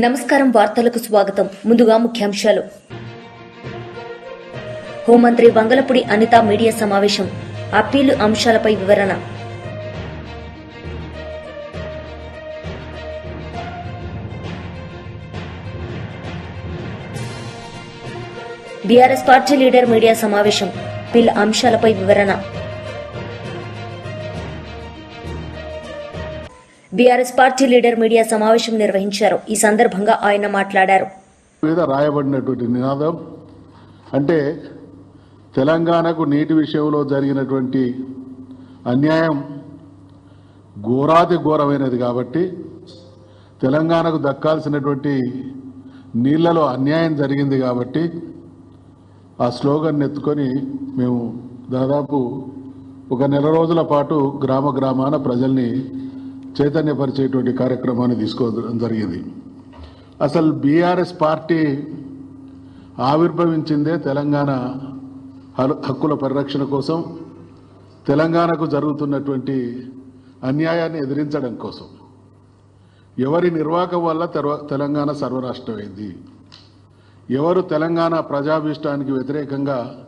నమస్కారం వార్తలకు స్వాగతం. ముందుగా ముఖ్యాంశాలు. హోంమంత్రి వంగలపూడి అనిత మీడియా సమావేశం. అప్పీలు అంశాలపై వివరణ. బీఆర్ఎస్ పార్టీ లీడర్ మీడియా సమావేశం. బిల్ అంశాలపై వివరణ. బీఆర్ఎస్ పార్టీ లీడర్ మీడియా సమావేశం నిర్వహించారు. ఈ సందర్భంగా ఆయన మాట్లాడారు. మీద రాయబడినటువంటి నినాదం అంటే తెలంగాణకు నీటి విషయంలో జరిగినటువంటి అన్యాయం ఘోరాతి ఘోరమైనది కాబట్టి తెలంగాణకు దక్కాల్సినటువంటి నీళ్ళలో అన్యాయం జరిగింది కాబట్టి ఆ స్లోగన్ ఎత్తుకొని మేము దాదాపు ఒక నెల రోజుల పాటు గ్రామ గ్రామాన ప్రజల్ని చైతన్యపరిచేటువంటి కార్యక్రమాన్ని తీసుకోవడం జరిగింది. అసలు బీఆర్ఎస్ పార్టీ ఆవిర్భవించిందే తెలంగాణ హక్కుల పరిరక్షణ కోసం తెలంగాణకు జరుగుతున్నటువంటి అన్యాయాన్ని ఎదిరించడం కోసం. ఎవరి నిర్వాహకం వల్ల తెర- తెలంగాణ సర్వరాష్ట్రమైంది. ఎవరు తెలంగాణ ప్రజాభీష్టానికి వ్యతిరేకంగా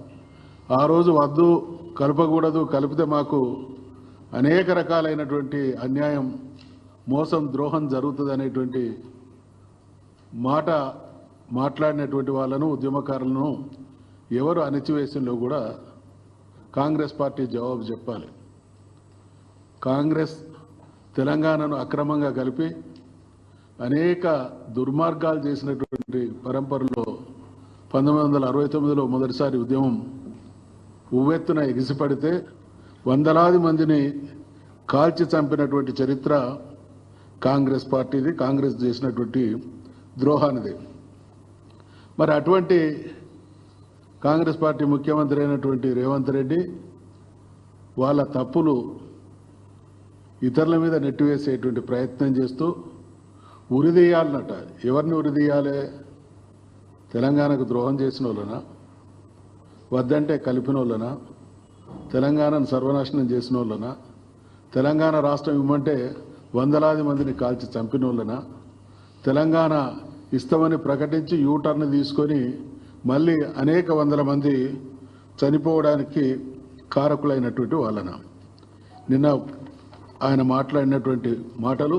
ఆ రోజు వద్దు కలపకూడదు కలిపితే మాకు అనేక రకాలైనటువంటి అన్యాయం మోసం ద్రోహం జరుగుతుంది అనేటువంటి మాట మాట్లాడినటువంటి వాళ్ళను ఉద్యమకారులను ఎవరు అణిచివేసిందో కూడా కాంగ్రెస్ పార్టీ జవాబు చెప్పాలి. కాంగ్రెస్ తెలంగాణను అక్రమంగా కలిపి అనేక దుర్మార్గాలు చేసినటువంటి పరంపరలో పంతొమ్మిది వందల అరవై తొమ్మిదిలో మొదటిసారి ఉద్యమం ఉవ్వెత్తున ఎగిసిపడితే వందలాది మందిని కాల్చి చంపినటువంటి చరిత్ర కాంగ్రెస్ పార్టీది కాంగ్రెస్ చేసినటువంటి ద్రోహానిది. మరి అటువంటి కాంగ్రెస్ పార్టీ ముఖ్యమంత్రి అయినటువంటి రేవంత్ రెడ్డి వాళ్ళ తప్పులు ఇతరుల మీద నెట్టివేసేటువంటి ప్రయత్నం చేస్తూ ఉరిదీయాలన్నట ఎవరిని ఉరిదీయాలి తెలంగాణకు ద్రోహం చేసిన వాళ్ళనా వద్దంటే కలిపిన వాళ్ళనా తెలంగాణను సర్వనాశనం చేసిన వాళ్ళనా తెలంగాణ రాష్ట్రం ఇవ్వమంటే వందలాది మందిని కాల్చి చంపిన వాళ్ళనా తెలంగాణ ఇస్తామని ప్రకటించి యూటర్న్ తీసుకొని మళ్ళీ అనేక వందల మంది చనిపోవడానికి కారకులైనటువంటి వాళ్ళన? నిన్న ఆయన మాట్లాడినటువంటి మాటలు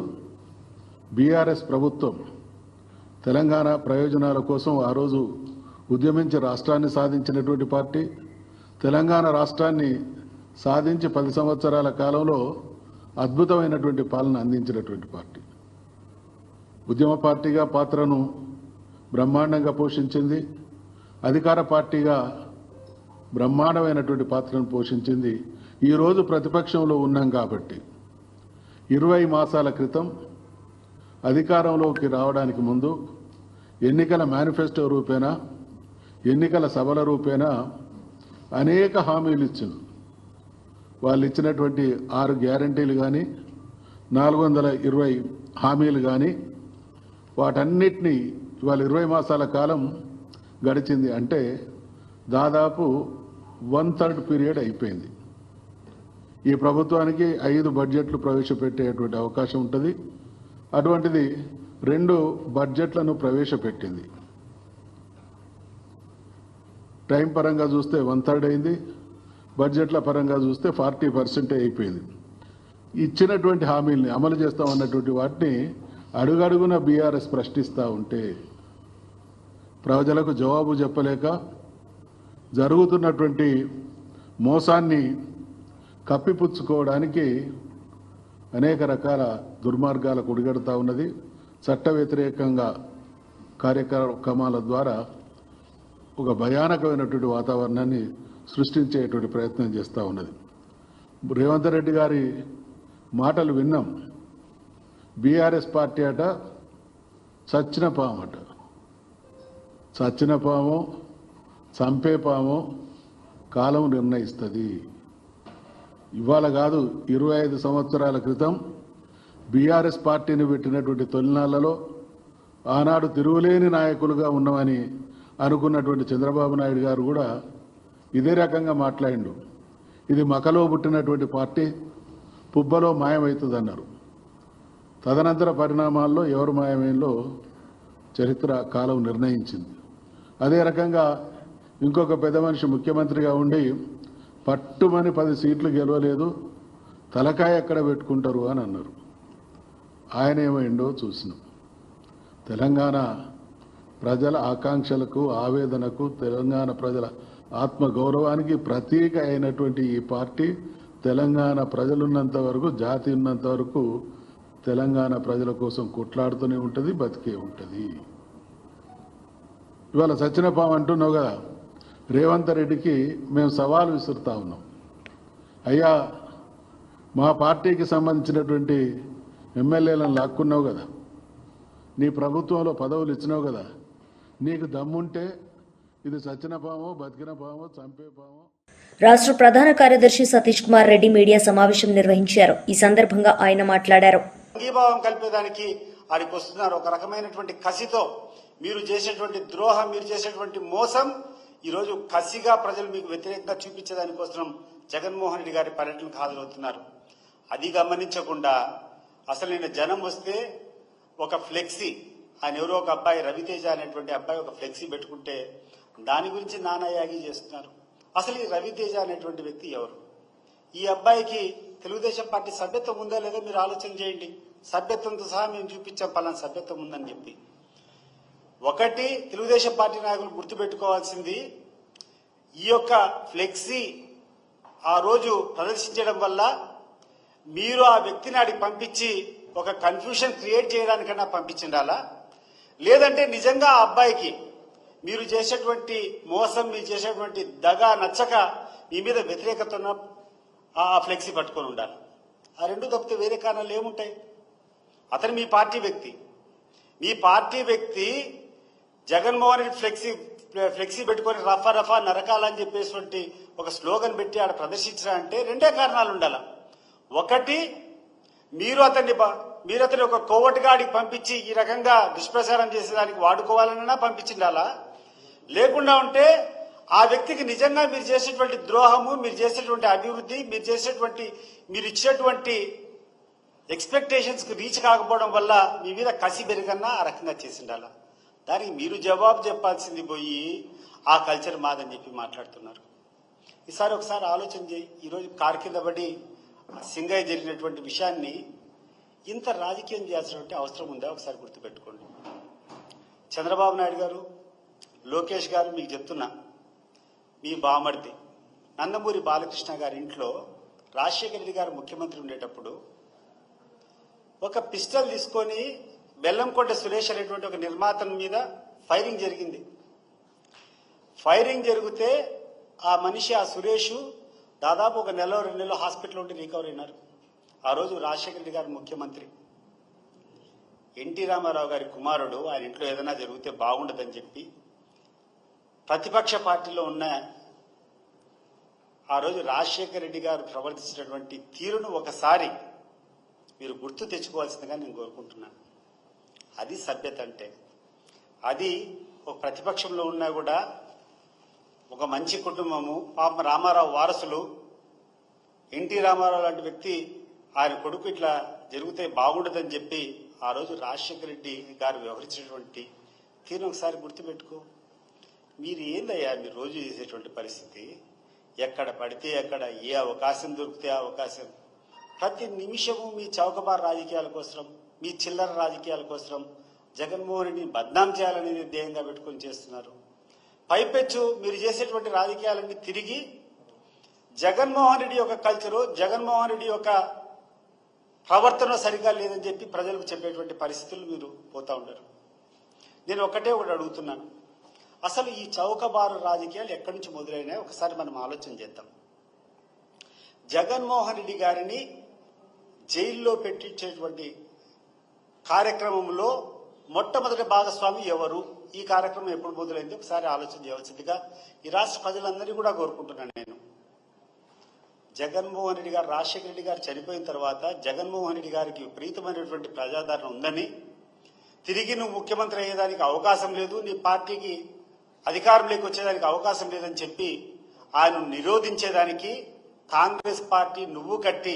బీఆర్ఎస్ ప్రభుత్వం తెలంగాణ ప్రయోజనాల కోసం ఆ రోజు ఉద్యమించి రాష్ట్రాన్ని సాధించినటువంటి పార్టీ తెలంగాణ రాష్ట్రాన్ని సాధించి పది సంవత్సరాల కాలంలో అద్భుతమైనటువంటి పాలన అందించినటువంటి పార్టీ. ఉద్యమ పార్టీగా పాత్రను బ్రహ్మాండంగా పోషించింది. అధికార పార్టీగా బ్రహ్మాండమైనటువంటి పాత్రను పోషించింది. ఈరోజు ప్రతిపక్షంలో ఉన్నాం కాబట్టి ఇరవై మాసాల క్రితం అధికారంలోకి రావడానికి ముందు ఎన్నికల మేనిఫెస్టో రూపేణా ఎన్నికల సభల రూపేణా అనేక హామీలు ఇచ్చింది వాళ్ళు ఇచ్చినటువంటి ఆరు గ్యారంటీలు కానీ నాలుగు వందల ఇరవై హామీలు కానీ వాటన్నిటినీ ఇవాళ ఇరవై మాసాల కాలం గడిచింది అంటే దాదాపు వన్ థర్డ్ పీరియడ్ అయిపోయింది. ఈ ప్రభుత్వానికి ఐదు బడ్జెట్లు ప్రవేశపెట్టేటువంటి అవకాశం ఉంటుంది. అటువంటిది రెండు బడ్జెట్లను ప్రవేశపెట్టింది. టైం పరంగా చూస్తే వన్ థర్డ్ అయింది బడ్జెట్ల పరంగా చూస్తే ఫార్టీ పర్సెంటే అయిపోయింది. ఇచ్చినటువంటి హామీల్ని అమలు చేస్తామన్నటువంటి వాటిని అడుగడుగున బీఆర్ఎస్ ప్రశ్నిస్తూ ఉంటే ప్రజలకు జవాబు చెప్పలేక జరుగుతున్నటువంటి మోసాన్ని కప్పిపుచ్చుకోవడానికి అనేక రకాల దుర్మార్గాలకు ఒడిగడుతూ ఉన్నది. చట్ట వ్యతిరేకంగా కార్యక్రమాల ద్వారా ఒక భయానకమైనటువంటి వాతావరణాన్ని సృష్టించేటువంటి ప్రయత్నం చేస్తూ ఉన్నది. రేవంత్ రెడ్డి గారి మాటలు విన్నాం. బీఆర్ఎస్ పార్టీ అట చచ్చిన పామట చచ్చిన పాము చంపే పాము కాలం నిర్ణయిస్తుంది. ఇవాళ కాదు ఇరవై ఐదు సంవత్సరాల క్రితం బీఆర్ఎస్ పార్టీని పెట్టినటువంటి తొలినాళ్ళలో ఆనాడు తిరుగులేని నాయకులుగా ఉన్నామని అనుకున్నటువంటి చంద్రబాబు నాయుడు గారు కూడా ఇదే రకంగా మాట్లాడిండు. ఇది మకలో పుట్టినటువంటి పార్టీ పుబ్బలో మాయమవుతుంది అన్నారు తదనంతర పరిణామాల్లో ఎవరు మాయమైందో చరిత్ర కాలం నిర్ణయించింది. అదే రకంగా ఇంకొక పెద్ద మనిషి ముఖ్యమంత్రిగా ఉండి పట్టుమని పది సీట్లు గెలవలేదు తలకాయ ఎక్కడ పెట్టుకుంటారు అని అన్నారు. ఆయన ఏమైండో చూసినాం. తెలంగాణ ప్రజల ఆకాంక్షలకు ఆవేదనకు తెలంగాణ ప్రజల ఆత్మ గౌరవానికి ప్రతీక అయినటువంటి ఈ పార్టీ తెలంగాణ ప్రజలున్నంత వరకు జాతి ఉన్నంత వరకు తెలంగాణ ప్రజల కోసం కొట్లాడుతూనే ఉంటుంది బతికే ఉంటుంది. ఇవాళ సత్యనపాం అంటున్నావు కదా రేవంత్ రెడ్డికి మేము సవాల్ విసురుతా ఉన్నాం. అయ్యా మా పార్టీకి సంబంధించినటువంటి ఎమ్మెల్యేలను లాక్కున్నావు కదా నీ ప్రభుత్వంలో పదవులు ఇచ్చినావు కదా నీకు దమ్ముంటే ఇది సచ్చిన పామో బతికిన పామో చంపే పామో రాష్ట్ర ప్రధాన కార్యదర్శి సతీష్ కుమార్ రెడ్డి మీడియా సమావేశం నిర్వహించారు. ఈ సందర్భంగా ఆయన మాట్లాడారు. అంగీభావం కలిపేదానికి ఆడికి వస్తున్నారు. ఒక రకమైనటువంటి కసితో మీరు చేసేటువంటి ద్రోహం మీరు చేసేటువంటి మోసం ఈరోజు కసిగా ప్రజలు మీకు వ్యతిరేకంగా చూపించేదానికోసం జగన్మోహన్ రెడ్డి గారి పర్యటనకు హాజరవుతున్నారు. అది గమనించకుండా అసలు నిన్న జనం వస్తే ఒక ఫ్లెక్సీ ఆయన ఎవరో ఒక అబ్బాయి రవితేజ అనేటువంటి అబ్బాయి ఒక ఫ్లెక్సీ పెట్టుకుంటే దాని గురించి నానాయాగి చేస్తున్నారు. అసలు ఈ రవితేజ అనేటువంటి వ్యక్తి ఎవరు? ఈ అబ్బాయికి తెలుగుదేశం పార్టీ సభ్యత్వం ఉందా లేదో మీరు ఆలోచన చేయండి. సభ్యత్వంతో సహా మేము చూపించాం పలానా సభ్యత్వం ఉందని చెప్పి. ఒకటి తెలుగుదేశం పార్టీ నాయకులు గుర్తుపెట్టుకోవాల్సింది ఈ యొక్క ఫ్లెక్సీ ఆ రోజు ప్రదర్శించడం వల్ల మీరు ఆ వ్యక్తిని ఆడికి పంపించి ఒక కన్ఫ్యూషన్ క్రియేట్ చేయడానికన్నా పంపించిండాలా? లేదంటే నిజంగా ఆ అబ్బాయికి మీరు చేసేటువంటి మోసం మీరు చేసేటువంటి దగ నచ్చక మీ మీద వ్యతిరేకత ఉన్న ఆ ఫ్లెక్సీ పట్టుకొని ఉండాలి. ఆ రెండు తప్పితే వేరే కారణాలు ఏముంటాయి? అతను మీ పార్టీ వ్యక్తి. మీ పార్టీ వ్యక్తి జగన్మోహన్ రెడ్డి ఫ్లెక్సీ ఫ్లెక్సీ పెట్టుకొని రఫా రఫా నరకాలని చెప్పేటువంటి ఒక స్లోగన్ పెట్టి ఆడ ప్రదర్శించరా అంటే రెండే కారణాలు ఉండాలి. ఒకటి మీరు అతన్ని మీరు అతను ఒక కోవటిగాడికి పంపించి ఈ రకంగా దుష్ప్రచారం చేసేదానికి వాడుకోవాలన్నా పంపించిండాలా లేకుండా ఉంటే ఆ వ్యక్తికి నిజంగా మీరు చేసేటువంటి ద్రోహము మీరు చేసేటువంటి అభివృద్ధి మీరు చేసేటువంటి మీరు ఇచ్చేటువంటి ఎక్స్పెక్టేషన్స్కు రీచ్ కాకపోవడం వల్ల మీ మీద కసి పెరిగన్నా ఆ రకంగా చేసిండాల? దానికి మీరు జవాబు చెప్పాల్సింది పోయి ఆ కల్చర్ మాదని చెప్పి మాట్లాడుతున్నారు. ఈసారి ఒకసారి ఆలోచన చేయి. ఈరోజు కారు కింద పడి సింగయ్య జరిగినటువంటి విషయాన్ని ఇంత రాజకీయం చేయాల్సినటువంటి అవసరం ఉందా? ఒకసారి గుర్తుపెట్టుకోండి. చంద్రబాబు నాయుడు గారు లోకేష్ గారు మీకు చెప్తున్నా మీ బామర్ది నందమూరి బాలకృష్ణ గారి ఇంట్లో రాజశేఖర రెడ్డి గారు ముఖ్యమంత్రి ఉండేటప్పుడు ఒక పిస్టల్ తీసుకొని బెల్లంకొండ సురేష్ అనేటువంటి ఒక నిర్మాత మీద ఫైరింగ్ జరిగింది. ఫైరింగ్ జరిగితే ఆ మనిషి ఆ సురేష్ దాదాపు ఒక నెల రెండు నెలలు హాస్పిటల్ ఉండి రికవర్ అయినారు. ఆ రోజు రాజశేఖర రెడ్డి గారు ముఖ్యమంత్రి. ఎన్టీ రామారావు గారి కుమారుడు ఆయన ఇంట్లో ఏదైనా జరిగితే బాగుండదని చెప్పి ప్రతిపక్ష పార్టీలో ఉన్న ఆ రోజు రాజశేఖర రెడ్డి గారు ప్రవర్తించినటువంటి తీరును ఒకసారి మీరు గుర్తు తెచ్చుకోవాల్సిందిగా నేను కోరుకుంటున్నాను. అది సభ్యత అంటే. అది ఒక ప్రతిపక్షంలో ఉన్నా కూడా ఒక మంచి కుటుంబము పాప రామారావు వారసులు ఎన్టీ రామారావు లాంటి వ్యక్తి ఆయన కొడుకు ఇట్లా జరిగితే బాగుండదని చెప్పి ఆ రోజు రాజశేఖర రెడ్డి గారు వ్యవహరించినటువంటి తీరు ఒకసారి గుర్తుపెట్టుకో. మీరు ఏందయ్యా మీరు రోజు చేసేటువంటి పరిస్థితి? ఎక్కడ పడితే ఎక్కడ ఏ అవకాశం దొరికితే ఆ అవకాశం. ప్రతి నిమిషము మీ చౌకబార్ రాజకీయాల కోసం మీ చిల్లర రాజకీయాల కోసం జగన్మోహన్ రెడ్డిని బద్నాం చేయాలనేది ధ్యేయంగా పెట్టుకొని చేస్తున్నారు. పైపెచ్చు మీరు చేసేటువంటి రాజకీయాలన్నీ తిరిగి జగన్మోహన్ రెడ్డి యొక్క కల్చరు జగన్మోహన్ రెడ్డి యొక్క ప్రవర్తన సరిగా లేదని చెప్పి ప్రజలకు చెప్పేటువంటి పరిస్థితులు మీరు పోతా ఉండరు నేను ఒకటే ఒకటి అడుగుతున్నాను. అసలు ఈ చౌకబారు రాజకీయాలు ఎక్కడి నుంచి మొదలైనాయి ఒకసారి మనం ఆలోచన చేద్దాం. జగన్మోహన్ రెడ్డి గారిని జైల్లో పెట్టించేటువంటి కార్యక్రమంలో మొట్టమొదటి భాగస్వామి ఎవరు? ఈ కార్యక్రమం ఎప్పుడు మొదలైంది ఒకసారి ఆలోచన చేయవలసిందిగా ఈ రాష్ట్ర ప్రజలందరినీ కూడా కోరుకుంటున్నాను నేను. జగన్మోహన్ రెడ్డి గారు రాజశేఖర రెడ్డి గారు చనిపోయిన తర్వాత జగన్మోహన్ రెడ్డి గారికి విపరీతమైనటువంటి ప్రజాదరణ ఉందని తిరిగి నువ్వు ముఖ్యమంత్రి అయ్యేదానికి అవకాశం లేదు నీ పార్టీకి అధికారంలోకి వచ్చేదానికి అవకాశం లేదని చెప్పి ఆయన నిరోధించేదానికి కాంగ్రెస్ పార్టీ నువ్వు కట్టి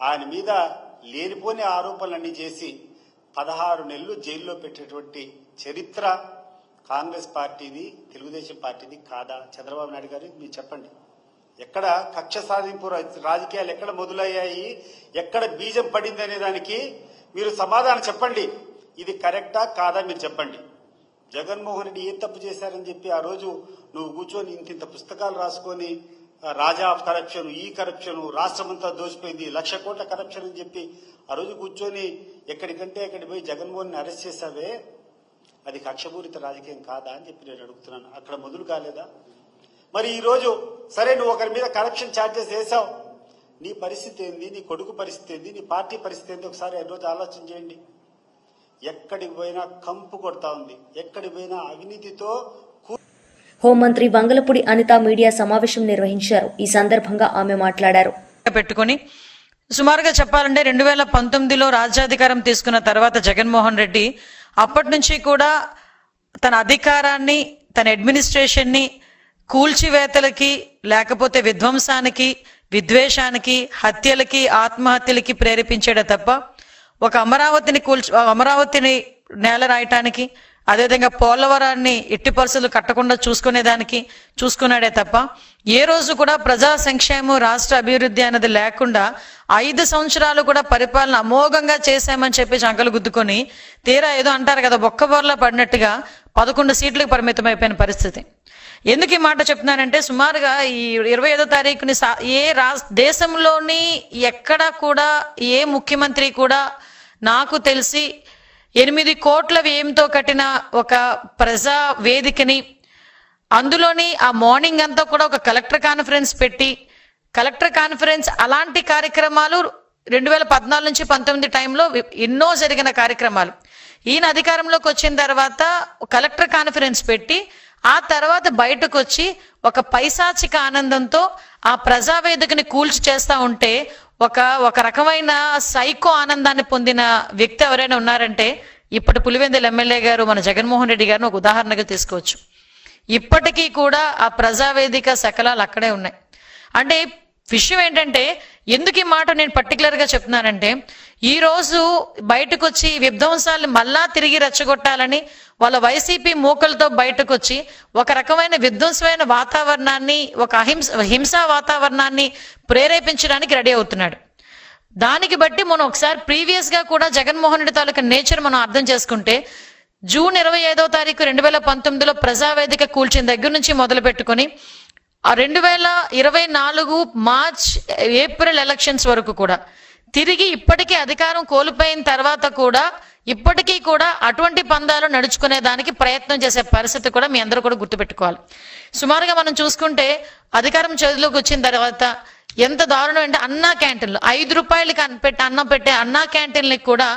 ఆయన మీద లేనిపోని ఆరోపణలన్నీ చేసి పదహారు నెలలు జైల్లో పెట్టేటువంటి చరిత్ర కాంగ్రెస్ పార్టీది తెలుగుదేశం పార్టీది కాదా? చంద్రబాబు నాయుడు గారు మీరు చెప్పండి. ఎక్కడ కక్ష సాధింపు రాజకీయాలు ఎక్కడ మొదలయ్యాయి ఎక్కడ బీజం పడింది అనే దానికి మీరు సమాధానం చెప్పండి. ఇది కరెక్టా కాదా మీరు చెప్పండి. జగన్మోహన్ రెడ్డి ఏం తప్పు చేశారని చెప్పి ఆ రోజు నువ్వు కూర్చొని ఇంత ఇంత పుస్తకాలు రాసుకొని రాజా ఆఫ్ కరప్షన్ ఈ కరప్షన్ రాష్ట్రమంతా దోచిపోయింది లక్ష కోట్ల కరప్షన్ అని చెప్పి ఆ రోజు కూర్చొని ఎక్కడికంటే ఎక్కడికి పోయి జగన్మోహన్ అరెస్ట్ చేశావే? అది కక్షపూరిత రాజకీయం కాదా అని చెప్పి నేను అడుగుతున్నాను. అక్కడ మొదలు కాలేదా? మరి ఈ రోజు సరే నువ్వు ఒకరి మీద కరప్షన్ ఛార్జెస్ వేసావు నీ పరిస్థితి ఏంది? నీ కొడుకు పరిస్థితి ఏంది? నీ పార్టీ పరిస్థితి ఏంది? ఒకసారి ఈ రోజు ఆలోచన చేయండి. ఎక్కడికి పోయినా కంపు కొడతా ఉంది. ఎక్కడికి పోయినా అవినీతితో హోంమంత్రి వంగలపూడి అనిత మీడియా సమావేశం నిర్వహించారు. ఈ సందర్భంగా ఆమె మాట్లాడారు. పెట్టుకొని సుమారుగా చెప్పాలంటే రెండు వేల పంతొమ్మిదిలో రాజ్యాధికారం తీసుకున్న తర్వాత జగన్మోహన్ రెడ్డి అప్పటి నుంచి కూడా తన అధికారాన్ని తన అడ్మినిస్ట్రేషన్ని కూల్చివేతలకి లేకపోతే విధ్వంసానికి విద్వేషానికి హత్యలకి ఆత్మహత్యలకి ప్రేరేపించాడే తప్ప ఒక అమరావతిని కూల్చి అమరావతిని నేల రాయటానికి అదేవిధంగా పోలవరాన్ని ఎట్టి పరిస్థితులు కట్టకుండా చూసుకునేదానికి చూసుకున్నాడే తప్ప ఏ రోజు కూడా ప్రజా సంక్షేమం రాష్ట్ర అభివృద్ధి అనేది లేకుండా ఐదు సంవత్సరాలు కూడా పరిపాలన అమోఘంగా చేశామని చెప్పి చంకలు గుద్దుకొని తీరా ఏదో అంటారు కదా బొక్కబోర్లా పడినట్టుగా పదకొండు సీట్లకు పరిమితం అయిపోయిన పరిస్థితి. ఎందుకు ఈ మాట చెప్తున్నానంటే సుమారుగా ఈ ఇరవై ఐదో తారీఖుని సా- ఏ రా దేశంలోని ఎక్కడ కూడా ఏ ముఖ్యమంత్రి కూడా నాకు తెలిసి ఎనిమిది కోట్ల వ్యయంతో కట్టిన ఒక ప్రజా వేదికని అందులోని ఆ మార్నింగ్ అంతా కూడా ఒక కలెక్టర్ కాన్ఫరెన్స్ పెట్టి కలెక్టర్ కాన్ఫరెన్స్ అలాంటి కార్యక్రమాలు రెండు వేల పద్నాలుగు నుంచి పంతొమ్మిది టైంలో ఎన్నో జరిగిన కార్యక్రమాలు. ఈయన అధికారంలోకి వచ్చిన తర్వాత కలెక్టర్ కాన్ఫరెన్స్ పెట్టి ఆ తర్వాత బయటకు వచ్చి ఒక పైశాచిక ఆనందంతో ఆ ప్రజావేదికని కూల్చి చేస్తా ఉంటే ఒక ఒక రకమైన సైకో ఆనందాన్ని పొందిన వ్యక్తి ఎవరైనా ఉన్నారంటే ఇప్పటి పులివెందుల ఎమ్మెల్యే గారు మన జగన్మోహన్ రెడ్డి గారిని ఒక ఉదాహరణగా తీసుకోవచ్చు. ఇప్పటికీ కూడా ఆ ప్రజావేదిక శకలాలు అక్కడే ఉన్నాయి. అంటే విషయం ఏంటంటే ఎందుకు ఈ మాట నేను పర్టికులర్గా చెప్తున్నానంటే ఈ రోజు బయటకు వచ్చి విధ్వంసాలను మళ్ళా తిరిగి రెచ్చగొట్టాలని వాళ్ళ వైసీపీ మూకలతో బయటకు వచ్చి ఒక రకమైన విధ్వంసమైన వాతావరణాన్ని ఒక అహింస హింసా వాతావరణాన్ని ప్రేరేపించడానికి రెడీ అవుతున్నాడు. దానికి బట్టి మనం ఒకసారి ప్రీవియస్గా కూడా జగన్మోహన్ రెడ్డి తాలూకా నేచర్ మనం అర్థం చేసుకుంటే జూన్ ఇరవై ఐదో తారీఖు రెండు వేల పంతొమ్మిదిలో ప్రజావేదిక కూల్చిన దగ్గర నుంచి మొదలు పెట్టుకొని ఆ రెండు వేల ఇరవై నాలుగు మార్చ్ ఏప్రిల్ ఎలక్షన్స్ వరకు కూడా. తిరిగి ఇప్పటికీ అధికారం కోల్పోయిన తర్వాత కూడా ఇప్పటికీ కూడా అటువంటి పందాలు నడుచుకునే దానికి ప్రయత్నం చేసే పరిస్థితి కూడా మీ అందరూ కూడా గుర్తుపెట్టుకోవాలి. సుమారుగా మనం చూసుకుంటే అధికారం చేతిలోకి వచ్చిన తర్వాత ఎంత దారుణం అంటే అన్నా క్యాంటీన్లు. ఐదు రూపాయలకి అన్న పెట్టి అన్నం పెట్టే అన్నా క్యాంటీన్లకి కూడా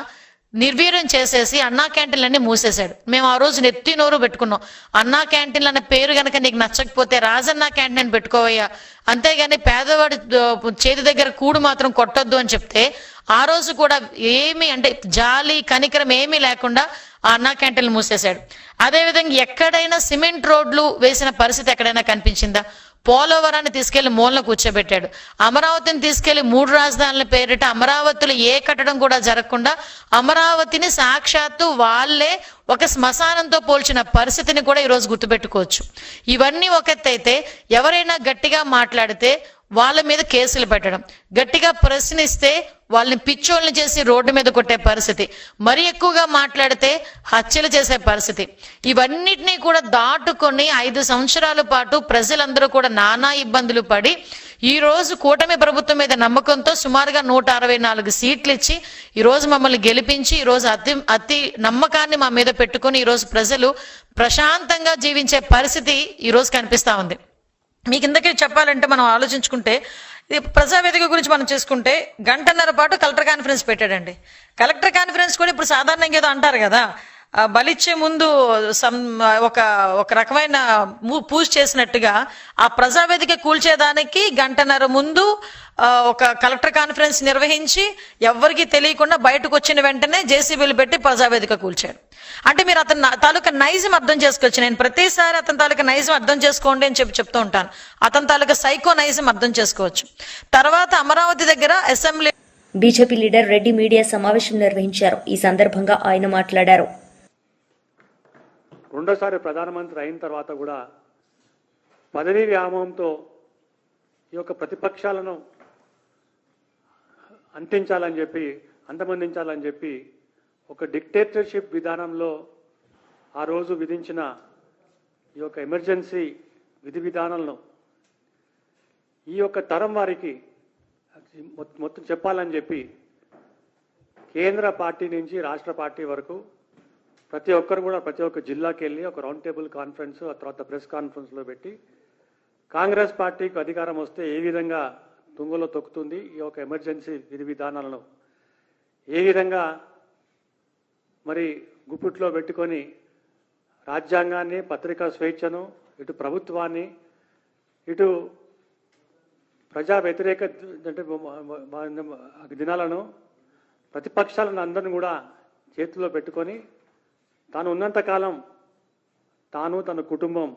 నిర్వీర్యం చేసేసి అన్నా క్యాంటీన్లన్నీ మూసేశాడు. మేము ఆ రోజు నెత్తి నోరు పెట్టుకున్నాం. అన్నా క్యాంటీన్లు అనే పేరు కనుక నీకు నచ్చకపోతే రాజన్నా క్యాంటీన్ అని పెట్టుకోవయ్యా. అంతేగాని పేదవాడి చేతి దగ్గర కూడు మాత్రం కొట్టొద్దు అని చెప్తే ఆ రోజు కూడా ఏమీ అంటే జాలి కనికరం ఏమీ లేకుండా ఆ అన్నా క్యాంటీన్లు మూసేశాడు. అదేవిధంగా ఎక్కడైనా సిమెంట్ రోడ్లు వేసిన పరిస్థితి ఎక్కడైనా కనిపించిందా? పోలవరాన్ని తీసుకెళ్ళి మూలన కూర్చోబెట్టాడు. అమరావతిని తీసుకెళ్ళి మూడు రాజధానుల పేరిట అమరావతిలో ఏ కట్టడం కూడా జరగకుండా అమరావతిని సాక్షాత్తు వాళ్ళే ఒక శ్మశానంతో పోల్చిన పరిస్థితిని కూడా ఈరోజు గుర్తుపెట్టుకోవచ్చు. ఇవన్నీ ఒక ఎత్తు ఎవరైనా గట్టిగా మాట్లాడితే వాళ్ళ మీద కేసులు పెట్టడం గట్టిగా ప్రశ్నిస్తే వాళ్ళని పిచ్చోళ్ళని చేసి రోడ్డు మీద కొట్టే పరిస్థితి. మరీ ఎక్కువగా మాట్లాడితే హత్యలు చేసే పరిస్థితి. ఇవన్నిటినీ కూడా దాటుకొని ఐదు సంవత్సరాల పాటు ప్రజలందరూ కూడా నానా ఇబ్బందులు పడి ఈ రోజు కూటమి ప్రభుత్వం మీద నమ్మకంతో సుమారుగా నూట అరవై నాలుగు సీట్లు ఇచ్చి ఈ రోజు మమ్మల్ని గెలిపించి ఈ రోజు అతి అతి నమ్మకాన్ని మా మీద పెట్టుకొని ఈ రోజు ప్రజలు ప్రశాంతంగా జీవించే పరిస్థితి ఈ రోజు కనిపిస్తా ఉంది. మీకు ఇందకే చెప్పాలంటే మనం ఆలోచించుకుంటే ప్రజావేదిక గురించి మనం చేసుకుంటే గంటన్నర పాటు కలెక్టర్ కాన్ఫరెన్స్ పెట్టాడండి. కలెక్టర్ కాన్ఫరెన్స్ కూడా ఇప్పుడు సాధారణంగా ఏదో అంటారు కదా. బలిచ్చే ముందు సమ్ ఒక ఒక రకమైన పూజ చేసినట్టుగా ఆ ప్రజావేదిక కూల్చేదానికి గంటన్నర ముందు ఒక కలెక్టర్ కాన్ఫరెన్స్ నిర్వహించి ఎవరికి తెలియకుండా బయటకు వచ్చిన వెంటనే జేసీబీలు పెట్టి ప్రజావేదిక కూల్చాడు అంటే మీరు అతను తాలూకా నైజం అర్థం చేసుకోవచ్చు. నేను ప్రతిసారి అతని తాలూకా నైజం అర్థం చేసుకోండి అని చెప్పి చెప్తూ ఉంటాను. అతని తాలూకా సైకో నైజం అర్థం చేసుకోవచ్చు. తర్వాత అమరావతి దగ్గర assembly BJP leader Reddy media సమావేశం నిర్వహించారు. ఈ సందర్భంగా ఆయన మాట్లాడారు. రెండోసారి ప్రధానమంత్రి అయిన తర్వాత కూడా పదవీ వ్యామోహంతో ఈ యొక్క ప్రతిపక్షాలను అంటించాలని చెప్పి అంతమందించాలని చెప్పి ఒక డిక్టేటర్షిప్ విధానంలో ఆ రోజు విధించిన ఈ యొక్క ఎమర్జెన్సీ విధి విధానంలో ఈ యొక్క తరం వారికి మొత్తం చెప్పాలని చెప్పి కేంద్ర పార్టీ నుంచి రాష్ట్ర పార్టీ వరకు ప్రతి ఒక్కరు కూడా ప్రతి ఒక్క జిల్లాకి వెళ్ళి ఒక రౌండ్ టేబుల్ కాన్ఫరెన్స్ ఆ తర్వాత ప్రెస్ కాన్ఫరెన్స్లో పెట్టి కాంగ్రెస్ పార్టీకి అధికారం వస్తే ఏ విధంగా తుంగలో తొక్కుతుంది ఈ యొక్క ఎమర్జెన్సీ విధి విధానాలను ఏ విధంగా మరి గుప్పిట్లో పెట్టుకొని రాజ్యాంగాన్ని పత్రికా స్వేచ్ఛను ఇటు ప్రభుత్వాన్ని ఇటు ప్రజా వ్యతిరేక అంటే దినాలను ప్రతిపక్షాలను అందరిని కూడా చేతిలో పెట్టుకొని తాను ఉన్నంతకాలం తాను తన కుటుంబం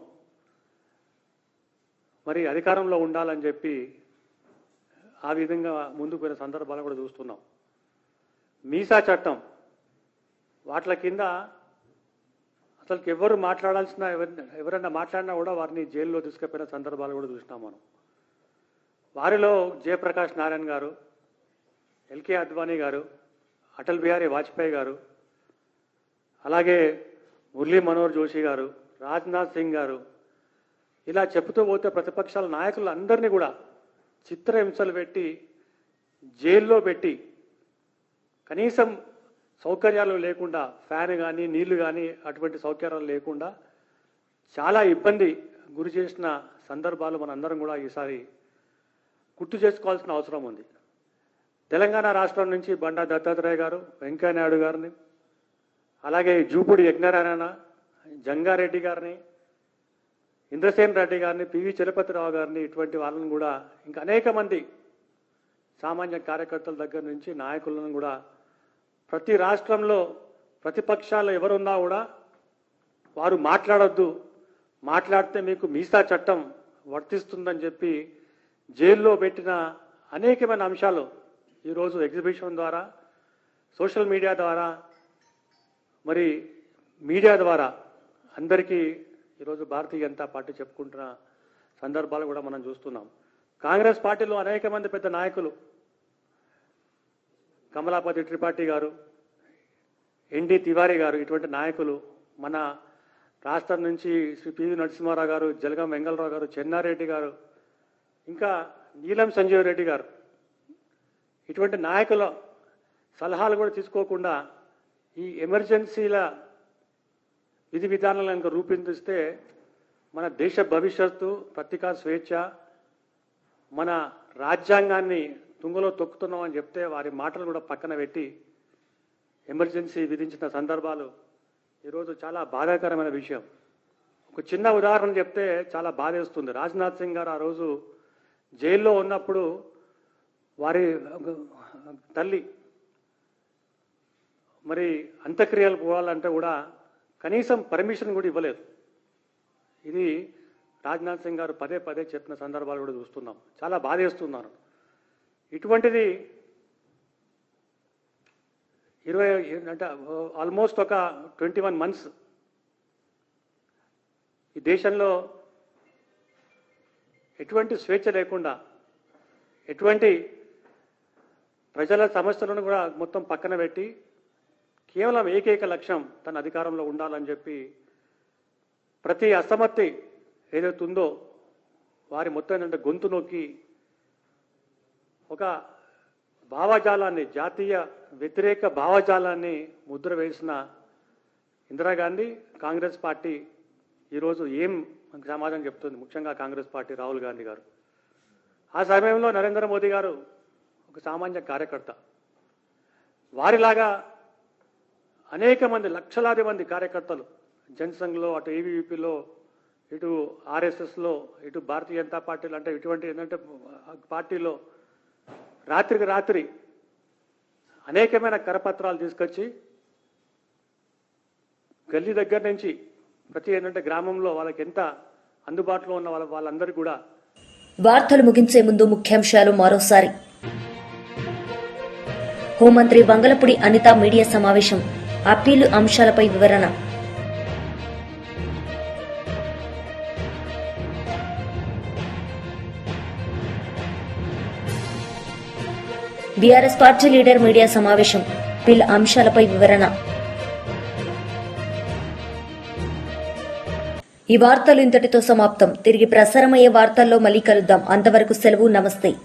మరి అధికారంలో ఉండాలని చెప్పి ఆ విధంగా ముందుకు పోయిన సందర్భాలు కూడా చూస్తున్నాం. మీసా చట్టం వాట్ల కింద అసలు ఎవరు మాట్లాడాల్సిన ఎవరి- ఎవరైనా మాట్లాడినా కూడా వారిని జైల్లో తీసుకుపోయిన సందర్భాలు కూడా చూసినాం మనం. వారిలో జయప్రకాష్ నారాయణ గారు ఎల్కే అద్వానీ గారు అటల్ బిహారీ వాజ్పేయి గారు అలాగే మురళీ మనోహర్ జోషి గారు రాజ్నాథ్ సింగ్ గారు ఇలా చెప్తూ పోతే ప్రతిపక్షాల నాయకులు అందరినీ కూడా చిత్రహింసలు పెట్టి జైల్లో పెట్టి కనీసం సౌకర్యాలు లేకుండా ఫ్యాన్ కానీ నీళ్ళు కానీ అటువంటి సౌకర్యాలు లేకుండా చాలా ఇబ్బంది గురి చేసిన సందర్భాలు మనందరం కూడా ఈసారి గుర్తు చేసుకోవాల్సిన అవసరం ఉంది. తెలంగాణ రాష్ట్రం నుంచి బండా దత్తాత్రేయ గారు వెంకయ్యనాయుడు గారిని అలాగే జూపుడి యజ్ఞనారాయణ జంగారెడ్డి గారిని ఇంద్రసేన్ రెడ్డి గారిని పివి చలపతిరావు గారిని ఇటువంటి వాళ్ళని కూడా ఇంకా అనేక మంది సామాన్య కార్యకర్తల దగ్గర నుంచి నాయకులను కూడా ప్రతి రాష్ట్రంలో ప్రతిపక్షాలు ఎవరున్నా కూడా వారు మాట్లాడొద్దు. మాట్లాడితే మీకు మీసా చట్టం వర్తిస్తుందని చెప్పి జైల్లో పెట్టిన అనేకమైన అంశాలు ఈరోజు ఎగ్జిబిషన్ ద్వారా సోషల్ మీడియా ద్వారా మరి మీడియా ద్వారా అందరికీ ఈరోజు భారతీయ జనతా పార్టీ చెప్పుకుంటున్న సందర్భాలు కూడా మనం చూస్తున్నాం. కాంగ్రెస్ పార్టీలో అనేక మంది పెద్ద నాయకులు కమలాపతి త్రిపాఠి గారు ఎన్డి తివారీ గారు ఇటువంటి నాయకులు మన రాష్ట్రం నుంచి శ్రీ పివి నరసింహారావు గారు జలగం వెంగళరావు గారు చెన్నారెడ్డి గారు ఇంకా నీలం సంజీవ్ రెడ్డి గారు. ఇటువంటి నాయకుల సలహాలు కూడా తీసుకోకుండా ఈ ఎమర్జెన్సీల విధి విధానాలను కనుక రూపొందిస్తే మన దేశ భవిష్యత్తు పత్రికా స్వేచ్ఛ మన రాజ్యాంగాన్ని తుంగలో తొక్కుతున్నాం అని చెప్తే వారి మాటలు కూడా పక్కన పెట్టి ఎమర్జెన్సీ విధించిన సందర్భాలు ఈరోజు చాలా బాధాకరమైన విషయం. ఒక చిన్న ఉదాహరణ చెప్తే చాలా బాధేస్తుంది. రాజ్నాథ్ సింగ్ గారు ఆ రోజు జైల్లో ఉన్నప్పుడు వారి తల్లి మరి అంత్యక్రియలు పోవాలంటే కూడా కనీసం పర్మిషన్ కూడా ఇవ్వలేదు. ఇది రాజ్నాథ్ సింగ్ గారు పదే పదే చెప్పిన సందర్భాలు కూడా చూస్తున్నాం. చాలా బాధేస్తున్నారు. ఇటువంటిది ఇరవై అంటే ఆల్మోస్ట్ ఒక ట్వంటీ వన్ మంత్స్ ఈ దేశంలో ఎటువంటి స్వేచ్ఛ లేకుండా ఎటువంటి ప్రజల సమస్యలను కూడా మొత్తం పక్కన పెట్టి కేవలం ఏకైక లక్ష్యం తన అధికారంలో ఉండాలని చెప్పి ప్రతి అసమర్థి ఏదైతే ఉందో వారి మొత్తం ఏంటంటే గొంతు నొక్కి ఒక భావజాలాన్ని జాతీయ వ్యతిరేక భావజాలాన్ని ముద్ర వేసిన ఇందిరాగాంధీ కాంగ్రెస్ పార్టీ ఈరోజు ఏం సమాధానం చెప్తుంది? ముఖ్యంగా కాంగ్రెస్ పార్టీ రాహుల్ గాంధీ గారు. ఆ సమయంలో నరేంద్ర మోదీ గారు ఒక సామాన్య కార్యకర్త. వారిలాగా అనేక మంది లక్షలాది మంది కార్యకర్తలు జనసంఘ్లో అటు ఏబీవీపీలో ఇటు ఆర్ఎస్ఎస్లో ఇటు భారతీయ జనతా పార్టీలో అంటే ఇటువంటి ఏంటంటే పార్టీలో రాత్రికి రాత్రి అనేకమైన కరపత్రాలు తీసుకొచ్చి గల్లీ దగ్గర నుంచి ప్రతి ఏంటంటే గ్రామంలో వాళ్ళకి ఎంత అందుబాటులో ఉన్న వాళ్ళ వాళ్ళందరూ కూడా వార్తలు ముగించే ముందు ముఖ్యాంశాలు మరోసారి. హోంమంత్రి వంగలపూడి అనిత మీడియా సమావేశం. అప్పీలు అంశాలపై వివరణ. బీఆర్ఎస్ పార్టీ లీడర్ మీడియా సమావేశం. పిల్ అంశాలపై వివరణ. ఈ వార్తలు ఇంతటితో సమాప్తం. తిరిగి ప్రసారమయ్యే వార్తల్లో మళ్ళీ కలుద్దాం. అంతవరకు సెలవు నమస్తే.